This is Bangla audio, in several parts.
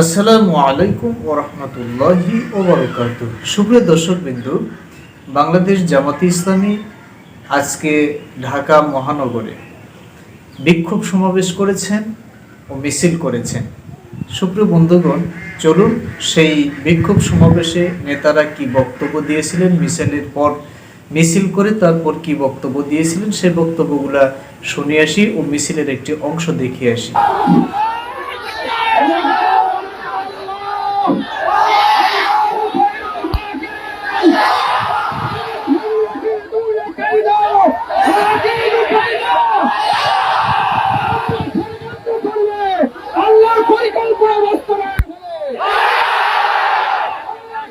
আসসালামু আলাইকুম ও রহমতুল্লাহি ওবরকাত সুপ্রিয় দর্শক বিন্দু বাংলাদেশ জামাতি ইসলামী আজকে ঢাকা মহানগরে বিক্ষোভ সমাবেশ করেছেন ও মিছিল করেছেন। সুপ্রিয় বন্ধুগণ, চলুন সেই বিক্ষোভ সমাবেশে নেতারা কি বক্তব্য দিয়েছিলেন, মিছিলের পর মিছিল করে তারপর কি বক্তব্য দিয়েছিলেন সেই বক্তব্যগুলা শুনে আসি ও মিছিলের একটি অংশ দেখিয়ে আসি আল্লাহর পরিকল্পনা বাস্তবায়ন হবে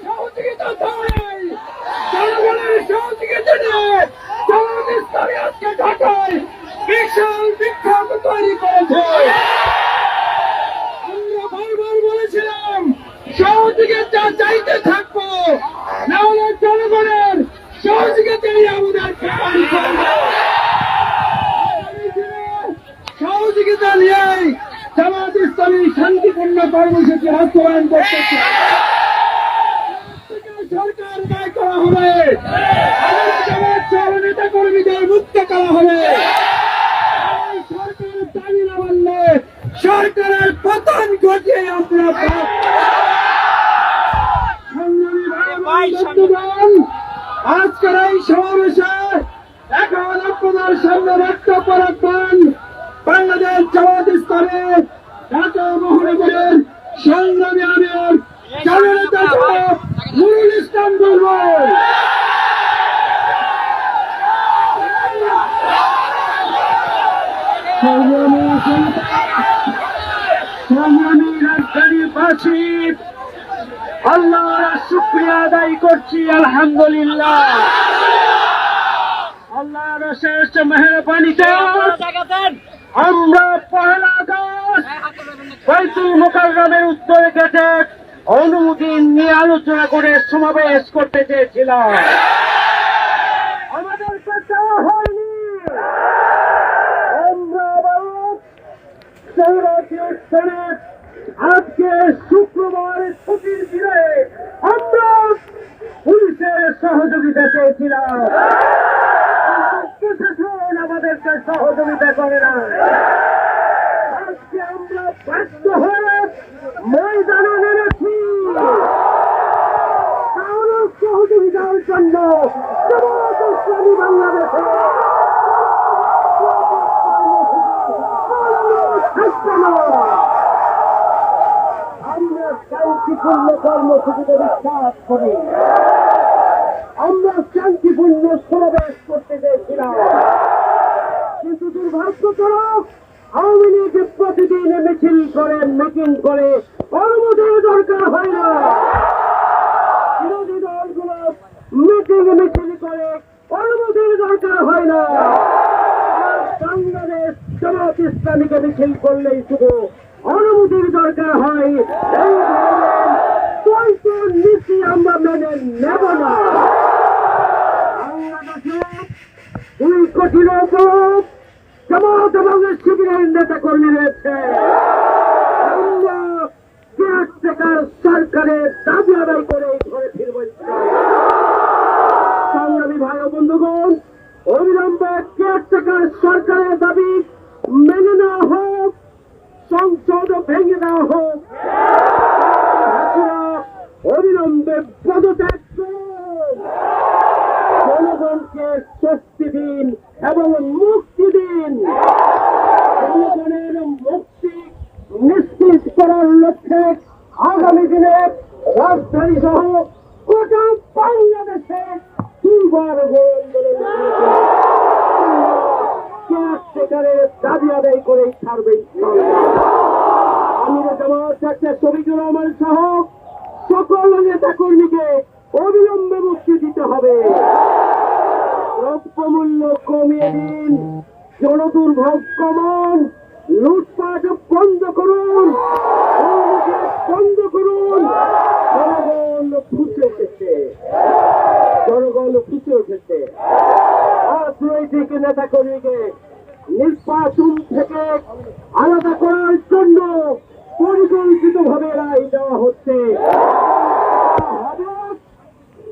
সহযোগিতা চাই জনগণের সহযোগিতা নিয়ে জামাত ইসলামী আজকে ঢাকায় বিশাল বিক্ষোভ তৈরি করেছে আমরা বারবার বলেছিলাম সহযোগিতা চাইতে থাকব না হলে জনগণের সহযোগিতাই আমাদেরকে পারি করবে সহযোগিতা নিয়েই জামাত ইসলামী শান্তিপূর্ণ কর্মসূচি বাস্তবায়ন করতেছে সরকার দায় করা হবে। নেতা কর্মীদের মুক্ত করা হবে। সরকারের দাবি না মানলে সরকারের পতন ঘটিয়ে আমরা আজকের এই সমাবেশে এখন আপনাদের সামনে বক্তব্য রাখবেন বাংলাদেশ জামাত ইসলামী ঢাকা মহানগরের সংগ্রামী আমির জননেতা নুরুল ইসলাম বলবেন সংগ্রামী সংগ্রামী রাজধানীবাসী আল্লাহর শুক্রিয়া আদায় করছি আলহামদুলিল্লাহ। আল্লাহর শেষ মেহরবানিতে আমরা পহেলা বাইতুল মোকাররমের উত্তরে গেটে অনুমতি নিয়ে আলোচনা করে সমাবেশ করতে চেয়েছিলাম। আজকে শুক্রবার ছুটির দিনে আমরা পুলিশের সহযোগিতা চেয়েছিলাম কিন্তু প্রশাসন আমাদেরকে সহযোগিতা করে না আজকে আমরা ব্যস্ত হয়ে ময়দানে নেমেছি কারও সহযোগিতার জন্য জামাত ইসলামী আমরা শান্তিপূর্ণ সমাবেশ করতে চেয়েছিলাম কিন্তু দুর্ভাগ্যজনক আওয়ামী লীগ প্রতিদিন মিছিল করে, মিটিং করে অনুমতির দরকার হয় না বিরোধী দলগুলো মিটিং মিছিল করে অনুমতির দরকার হয় না। বাংলাদেশ জামাত ইসলামীকে মিছিল করলেই শুধু অনুমতির দরকার হয় নীতি আমরা মেনে নেব না। দুই কোটি লোক জামাত এবং শিবিরের নেতা কর্মী রয়েছে সরকারের দাবি আদায় করে ঘরে ফিরব কেয়ারটেকার সরকারের দাবি মেনে নেওয়া হোক, সংসদ ভেঙে দেওয়া হোক। অবিলম্বে পদত্যাগ জনগণকে স্বস্তি দিন এবং মুক্তি দিন। জনগণের মুক্তি নিশ্চিত করার লক্ষ্যে আগামী দিনে রাজধানী সহ গোটা বাংলাদেশে দুবার আমির সকল নেতা কর্মীকে অবিলম্বে মুক্তি দিতে হবে। দ্রব্যমূল্য কমিয়ে দিন জনদুর্ভোগ কমান। হচ্ছে।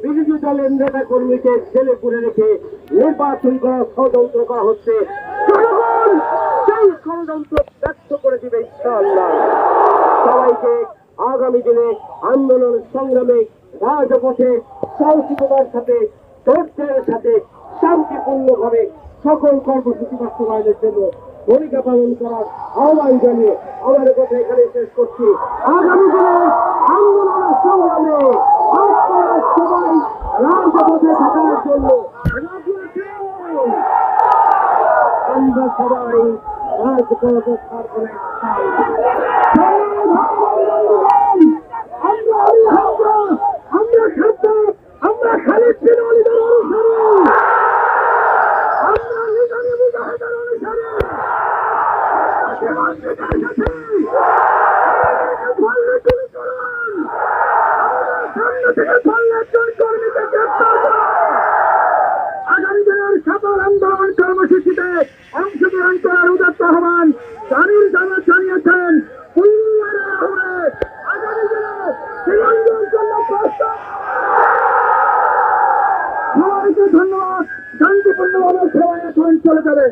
বিরোধী দলের নেতা কর্মীকে ছেলে করে রেখে নির্বাচন করা, ষড়যন্ত্র করা হচ্ছে। সেই ষড়যন্ত্র ব্যর্থ করে দিবে সবাইকে আগামী দিনে আন্দোলন সংগ্রামে রাজপথে সাহসিকতার সাথে ধৈর্যের সাথে, শান্তিপূর্ণভাবে সকল কর্মসূচি বাস্তবায়নের জন্য ভূমিকা পালন করার আহ্বান জানিয়ে আমার কথা এখানে শেষ করছি। আগামী দিনে আন্দোলনের সংগ্রামে সবাই রাজপথে থাকার জন্য আমরা সবাই রাজপথে সবাইকে ধন্যবাদ। শান্তিপূর্ণভাবে সবাই এখন চলে যাবেন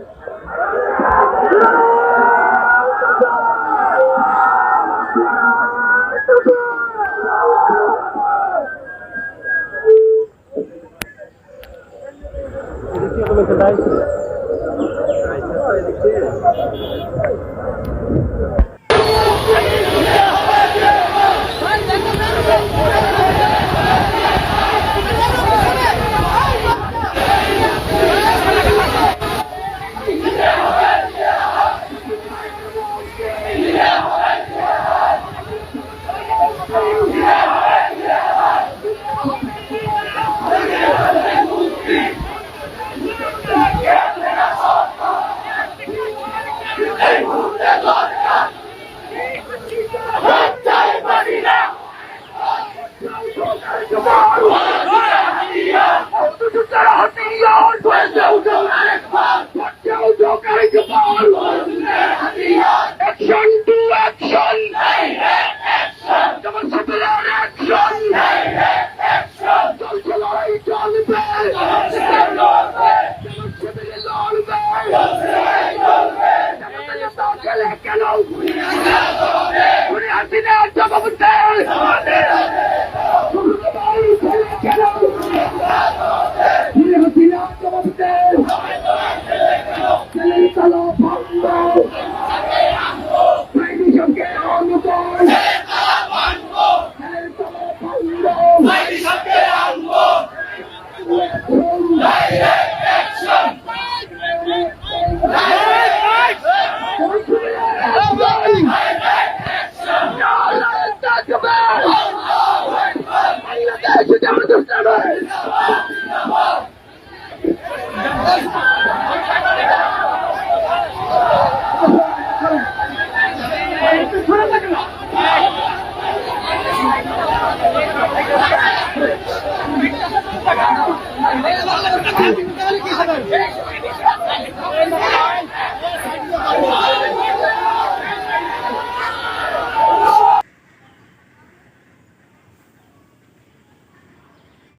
Action to Shut